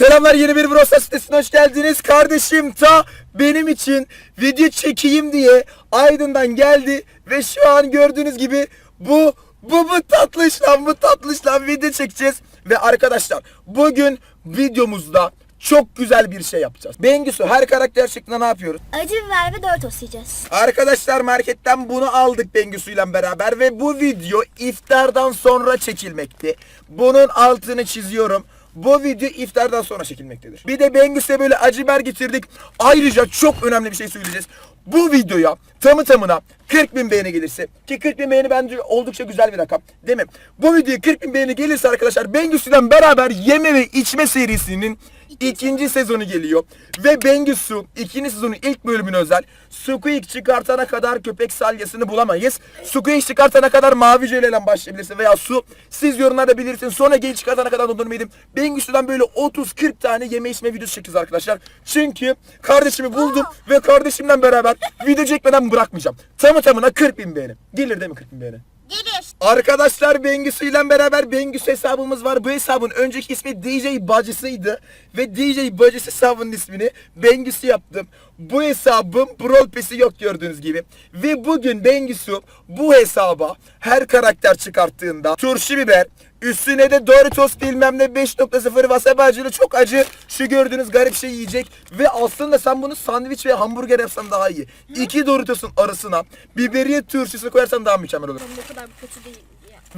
Selamlar yeni bir Brosa sitesine hoş geldiniz. Kardeşim ta benim için video çekeyim diye Aydın'dan geldi ve şu an gördüğünüz gibi bu bu bu tatlış lan bu tatlış lan video çekeceğiz. Ve arkadaşlar bugün videomuzda çok güzel bir şey yapacağız. Bengisu her karakter şeklinde ne yapıyoruz? Acı biber ve Doritos yiyeceğiz. Arkadaşlar marketten bunu aldık Bengisu'yla beraber ve bu video iftardan sonra çekilmekti. Bunun altını çiziyorum. Bu video iftardan sonra çekilmektedir. Bir de Bengisu'ya böyle acı biber getirdik. Ayrıca çok önemli bir şey söyleyeceğiz. Bu videoya tamı tamına 40 bin beğeni gelirse ki 40 bin beğeni bence oldukça güzel bir rakam değil mi? Bu videoya 40 bin beğeni gelirse arkadaşlar Bengisu'yla beraber yeme ve içme serisinin ikinci sezonu geliyor. Ve Bengisu ikinci sezonun ilk bölümüne özel Squeak çıkartana kadar köpek salyasını bulamayız. Squeak çıkartana kadar mavi jöleyle başlayabilirsin veya su. Siz yorumlarda belirtin. Sonra genç çıkartana kadar dondurmaydım. Bengisu'dan böyle 30-40 tane yeme içme videosu çekeceğiz arkadaşlar. Çünkü kardeşimi buldum ve kardeşimle beraber video çekmeden bırakmayacağım. Tamı tamına 40 bin beğeni. Gelir değil mi 40 bin beğeni? Gelir. Arkadaşlar Bengüsü ile beraber Bengüsü hesabımız var. Bu hesabın önceki ismi DJ Bacısı'ydı. Ve DJ Bacısı hesabının ismini Bengüsü yaptım. Bu hesabım Brawl Pass'i yok gördüğünüz gibi. Ve bugün Bengüsü bu hesaba her karakter çıkarttığında turşu biber, üstüne de Doritos bilmem ne 5.0 wasabi acılı çok acı şu gördüğünüz garip şey yiyecek. Ve aslında sen bunu sandviç ve hamburger yapsan daha iyi. İki Doritos'un arasına biberiye turşusu koyarsan daha mükemmel olur. Bu kadar kötü değil.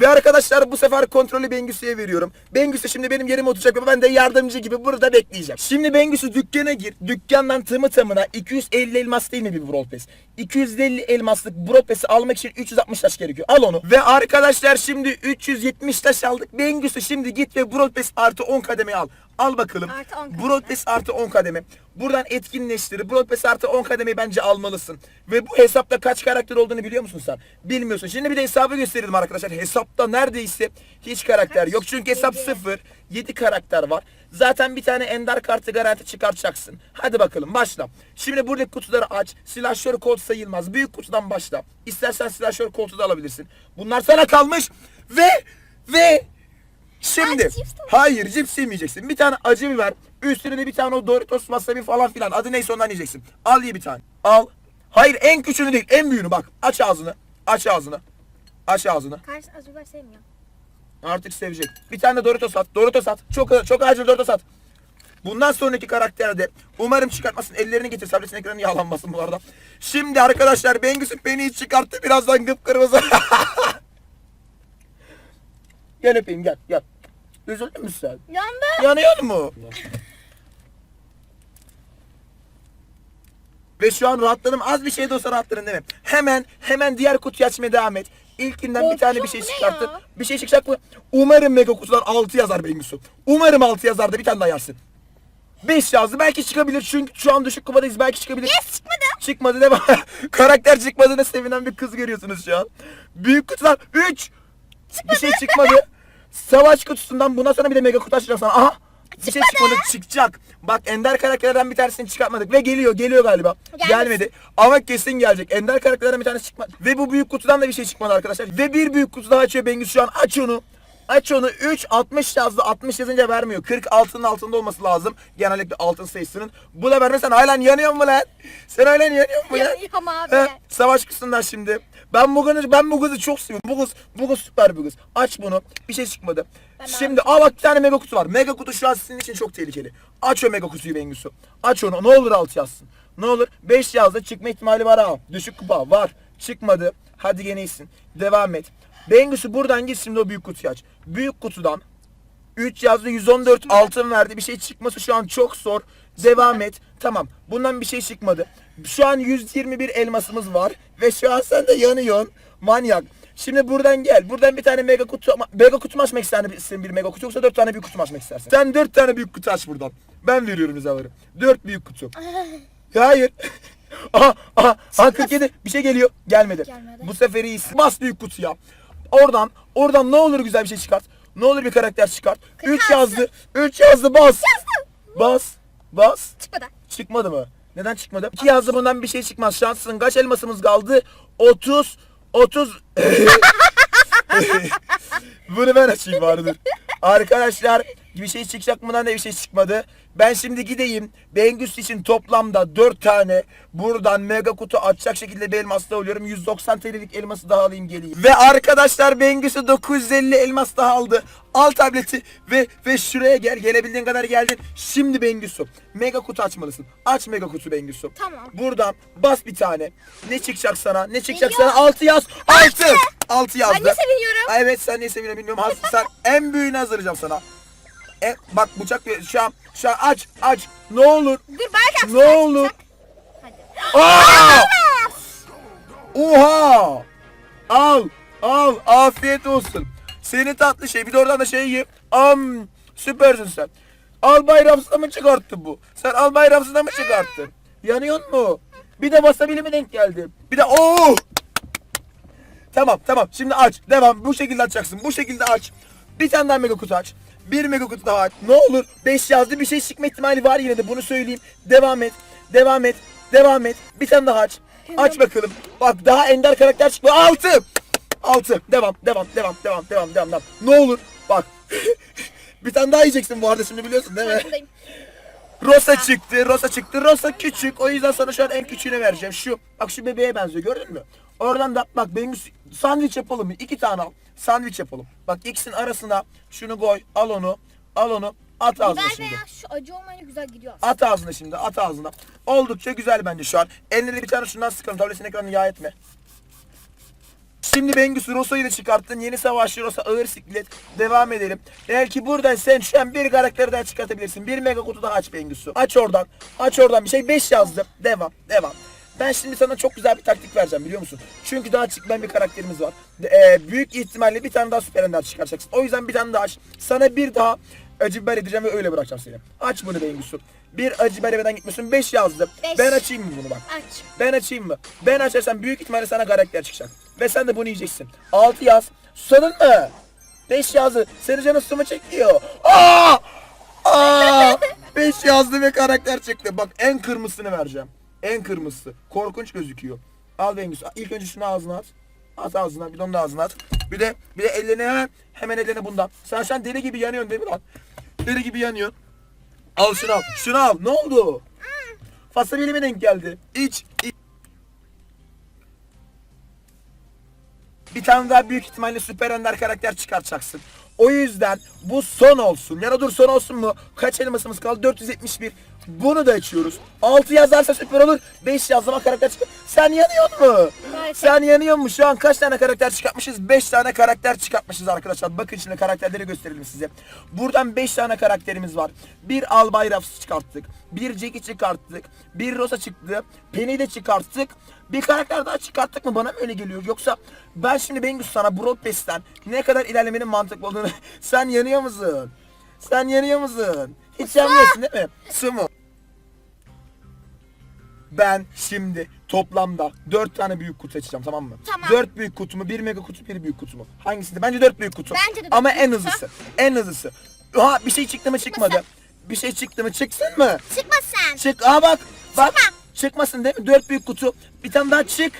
Ve arkadaşlar bu sefer kontrolü Bengüsü'ye veriyorum. Bengüsü şimdi benim yerime oturacak ve ben de yardımcı gibi burada bekleyeceğim. Şimdi Bengüsü dükkana gir. Dükkandan tamı tamına 250 elmas değil mi bir Brawl Pass? 250 elmaslık Brawl almak için 360 taş gerekiyor. Al onu. Ve arkadaşlar şimdi 370 taş aldık. Bengüsü şimdi git ve Brawl artı 10 kademe al. Al bakalım. Artı 10 kademe. Brawl Pass artı 10 kademe. Buradan etkinleştir. Pass artı 10 kademeyi bence almalısın. Ve bu hesapta kaç karakter olduğunu biliyor musun sen? Bilmiyorsun. Şimdi bir de hesabı gösterelim arkadaşlar. Hesapta neredeyse hiç karakter yok. Çünkü hesap Yedi. 0. 7 karakter var. Zaten bir tane ender kartı garanti çıkartacaksın. Hadi bakalım başla. Şimdi buradaki kutuları aç. Silahşör kod sayılmaz. Büyük kutudan başla. İstersen silahşör koltuğu da alabilirsin. Bunlar sana kalmış. Ve ve Şimdi cips hayır cips yemeyeceksin. Bir tane acı biber. Üstüne de bir tane o Doritos wasabi falan filan. Adı neyse ondan yiyeceksin. Al ye bir tane. Al. Hayır en küçüğünü değil en büyüğünü bak. Aç ağzını. Aç ağzını. Aç ağzını. Karşı acı biber sevmiyor. Artık sevecek. Bir tane de Doritos at. Doritos at. Çok çok acil Doritos at. Bundan sonraki karakterde umarım çıkartmasın. Ellerini getir. Tabletin ekranı yağlanmasın bu arada. Şimdi arkadaşlar Bengüsü beni hiç çıkarttı. Birazdan kıpkırmızı. gel öpeyim gel gel. Üzüldün mü sen? Yandı. Yanıyor mu? Ve şu an rahatladım. Az bir şey de olsa rahatlarım değil mi? Hemen hemen diğer kutuyu açmaya devam et. İlkinden bir tane bir şey Korkuyorum, bu ne çıkarttın. ya? Bir şey çıkacak mı? Umarım mega kutudan 6 yazar Bengüsü. Umarım 6 yazar da bir tane daha yarsın. 5 yazdı. Belki çıkabilir çünkü şu an düşük kupadayız. Belki çıkabilir. Yes çıkmadı. Çıkmadı mi? Karakter çıkmadığına sevinen bir kız görüyorsunuz şu an. Büyük kutudan 3. Bir şey çıkmadı. Savaş kutusundan bundan sonra bir de mega kutu açacağım sana. Aha. Bir şey çıkmadı çıkacak. Bak ender karakterlerden bir tanesini çıkartmadık ve geliyor geliyor galiba. Gelmesin. Gelmedi. Ama kesin gelecek. Ender karakterlerden bir tanesi çıkmadı. Ve bu büyük kutudan da bir şey çıkmadı arkadaşlar. Ve bir büyük kutu daha açıyor Bengüs şu an. Aç onu. Aç onu 3 60 yazdı 60 yazınca vermiyor 40 altının altında olması lazım genellikle altın sayısının bu da vermesen halen yanıyor mu lan sen halen yanıyor mu lan Yanıyorum abi. He, savaş kısmından şimdi. Ben bu kızı ben bu kızı çok seviyorum. Bu kız bu kız süper bir kız. Aç bunu. Bir şey çıkmadı. Ben şimdi aa bak bir tane mega kutu var. Mega kutu şu an sizin için çok tehlikeli. Aç o mega kutuyu Bengüsü. Aç onu. Ne olur alt yazsın. Ne olur 5 yazdı çıkma ihtimali var ha. Düşük kupa var. Çıkmadı. Hadi gene iyisin. Devam et. Bengüsü buradan git şimdi o büyük kutuyu aç. Büyük kutudan 3 yazdı 114 altın verdi. Bir şey çıkması şu an çok zor. Devam et. Tamam. Bundan bir şey çıkmadı. Şu an 121 elmasımız var. Ve şu an sen de yanıyorsun. Manyak. Şimdi buradan gel. Buradan bir tane mega kutu mega kutu mu açmak ister misin bir mega kutu yoksa 4 tane büyük kutu mu açmak istersin? Sen 4 tane büyük kutu aç buradan. Ben veriyorum müzavarı. 4 büyük kutu. Hayır. aha aha aha 47 bir şey geliyor. Gelmedi. Gelmedi. Bu sefer iyisin. Bas büyük kutuya. Oradan oradan ne olur güzel bir şey çıkart. Ne olur bir karakter çıkart. 3 yazdı. 3 yazdı bas. Bas. Bas. Çıkmadı. Çıkmadı mı? Neden çıkmadı? 2 yazdı bundan bir şey çıkmaz. Şanslısın. Kaç elmasımız kaldı? 30 30 Bunu ben açayım bari dur. Arkadaşlar Bir şey çıkacak mı lan ne bir şey çıkmadı. Ben şimdi gideyim. Bengüs için toplamda 4 tane buradan mega kutu açacak şekilde bir elmas da alıyorum. 190 TL'lik elması daha alayım geleyim. Ve arkadaşlar Bengüs'ü 950 elmas daha aldı. Al tableti ve ve şuraya gel. Gelebildiğin kadar geldin. Şimdi Bengüs'ü mega kutu açmalısın. Aç mega kutu Bengüs'ü. Tamam. Buradan bas bir tane. Ne çıkacak sana? Ne çıkacak Biliyorum. sana? 6 yaz. 6. 6 yazdı. Ben de seviyorum. Ay, Evet sen ne seviyorsun bilmiyorum. Hazır sen en büyüğünü hazırlayacağım sana. E, bak bıçak ver- şu an şu an aç aç. Ne olur. Dur belki Ne olur. Hadi. Aa! Oha! Al al afiyet olsun. Seni tatlı şey bir de oradan da şey ye. Am süpersin sen. Al bayramsızda mı çıkarttın bu? Sen al bayramsızda mı çıkarttın? Yanıyor mu? Bir de wasabili mi denk geldi? Bir de oh! Tamam tamam şimdi aç. Devam. Bu şekilde açacaksın. Bu şekilde aç. Bir tane daha mega kutu aç. Bir mega kutu daha aç. Ne olur 5 yazdı bir şey çıkma ihtimali var yine de bunu söyleyeyim. Devam et. Devam et. Devam et. Bir tane daha aç. Aç bakalım. Bak daha ender karakter çıkma. 6. 6. Devam. Devam. Devam. Devam. Devam. Devam. devam. Ne olur. Bak. bir tane daha yiyeceksin bu arada şimdi biliyorsun değil mi? Farkındayım. Rosa çıktı, Rosa çıktı. Rosa küçük. O yüzden sana şu an en küçüğünü vereceğim. Şu, bak şu bebeğe benziyor gördün mü? Oradan da bak benim sandviç yapalım mı? İki tane al. Sandviç yapalım. Bak ikisinin arasına şunu koy. Al onu. Al onu. At ağzına Biber şimdi. veya şu acı olmayınca güzel gidiyor. At ağzına şimdi. At ağzına. Oldukça güzel bence şu an. Eline de bir tane şundan sıkalım. Tabletin ekranını yağ etme. Şimdi Bengüsü Rosa'yı da çıkarttın. Yeni savaşçı Rosa ağır siklet. Devam edelim. Eğer ki buradan sen şu an bir karakteri daha çıkartabilirsin. Bir mega kutu daha aç Bengüsü. Aç oradan. Aç oradan bir şey. 5 yazdım. Devam. Devam. Ben şimdi sana çok güzel bir taktik vereceğim biliyor musun? Çünkü daha çıkmayan bir karakterimiz var. E, büyük ihtimalle bir tane daha süper ender çıkaracaksın. O yüzden bir tane daha aç. Sana bir daha acı biber edeceğim ve öyle bırakacağım seni. Aç bunu Bengüsü. Bir acı biber evden gitmiyorsun. 5 yazdım. Beş. Ben açayım mı bunu bak. Aç. Ben açayım mı? Ben açarsam büyük ihtimalle sana karakter çıkacak. Ve sen de bunu yiyeceksin. 6 yaz. Susadın mı? 5 yazdı. Seni canın su mu çekiyor? Aa! Aa! 5 yazdı ve karakter çıktı. Bak en kırmızısını vereceğim. En kırmızısı. Korkunç gözüküyor. Al Bengüs. İlk önce şunu ağzına at. At ağzına. Bir de onu da ağzına at. Bir de bir de ellerine hemen hemen ellerine bundan. Sen an deli gibi yanıyorsun değil mi lan? Deli gibi yanıyorsun. Al şunu al. Şunu al. Ne oldu? Fasulye mi denk geldi? İç, iç. Bir tane daha büyük ihtimalle süper ender karakter çıkartacaksın. O yüzden bu son olsun. Ya dur son olsun mu? Kaç elmasımız kaldı? 471. Bunu da açıyoruz. 6 yazarsa süper olur. 5 yazma karakter çıkar. Sen yanıyor mu? Maalesef. Sen yanıyor mu? Şu an kaç tane karakter çıkartmışız? 5 tane karakter çıkartmışız arkadaşlar. Bakın şimdi karakterleri gösterelim size. Buradan 5 tane karakterimiz var. Bir Albay Ruffs çıkarttık. Bir Jackie çıkarttık. Bir Rosa çıktı. Penny de çıkarttık. Bir karakter daha çıkarttık mı? Bana mı öyle geliyor? Yoksa ben şimdi Bengus sana Broad Pass'ten ne kadar ilerlemenin mantıklı olduğunu sen yanıyor musun? Sen yanıyor musun? Hiç yanmıyorsun değil mi? Su mu? Ben şimdi toplamda 4 tane büyük kutu açacağım tamam mı? Tamam. 4 büyük kutu mu, 1 mega kutu, 1 büyük kutu mu? Hangisinde? Bence 4 büyük kutu. Bence de dört Ama büyük en kutu. hızlısı. En hızlısı. Ha bir şey çıktı mı çıkmadı. Bir şey çıktı mı çıksın mı? Çıkma sen. Çık. Aa bak. Bak. Çıkma. Çıkmasın değil mi? 4 büyük kutu. Bir tane daha çık.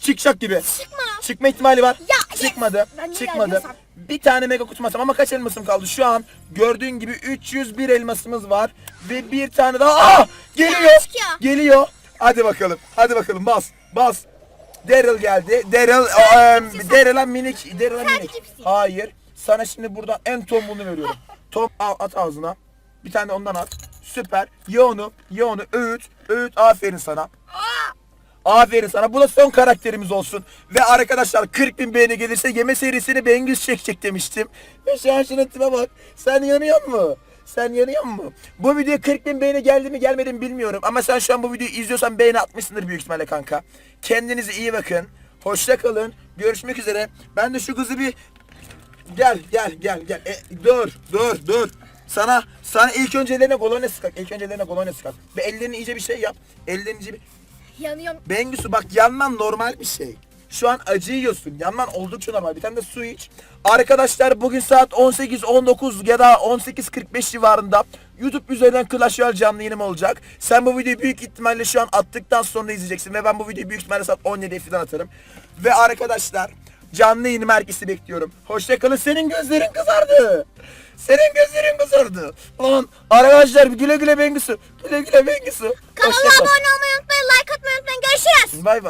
Çıkacak gibi. Çıkma. Çıkma ihtimali var. Ya, Çıkmadı. Ben niye Çıkmadı. Bir tane mega kutum ama kaç elmasım kaldı? Şu an gördüğün gibi 301 elmasımız var ve bir tane daha Aa! geliyor. çıkıyor. Geliyor. Hadi bakalım. Hadi bakalım bas. Bas. Daryl geldi. Daryl cipsi. Daryl'a minik. Daryl'a minik. cipsi. Hayır. Sana şimdi burada en tombunu veriyorum. Tom al at ağzına. Bir tane de ondan at. Süper. Ye onu. Ye onu. Öğüt. Öğüt. Aferin sana. Aferin sana. Bu da son karakterimiz olsun. Ve arkadaşlar 40 bin beğeni gelirse yeme serisini Bengüs çekecek demiştim. Ve şu an tipe bak. Sen yanıyor mu? Sen yanıyor mu? Bu video 40 bin beğeni geldi mi gelmedi mi bilmiyorum. Ama sen şu an bu videoyu izliyorsan beğeni atmışsındır büyük ihtimalle kanka. Kendinize iyi bakın. Hoşça kalın. Görüşmek üzere. Ben de şu kızı bir Gel gel gel gel. E, dur dur dur. Sana sana ilk önce ellerine kolonya sıkak. İlk önce ellerine kolonya sıkak. Ve ellerini iyice bir şey yap. Ellerini iyice bir... Yanıyorum. Bengüsü bak yanman normal bir şey. Şu an acı yiyorsun. Yanman oldukça normal. Bir tane de su iç. Arkadaşlar bugün saat 18-19 ya da 18.45 civarında YouTube üzerinden Clash Royale canlı yayınım olacak. Sen bu videoyu büyük ihtimalle şu an attıktan sonra izleyeceksin ve ben bu videoyu büyük ihtimalle saat 17'de falan atarım. Ve arkadaşlar canlı yayınım herkesi bekliyorum. Hoşçakalın. Senin gözlerin kızardı. Senin gözlerin kızardı. Lan arkadaşlar güle güle Bengüsü. Güle güle Bengüsü. Kanala abone olmayı unutmayın. Like atmayı unutmayın. Görüşürüz. Bay bay.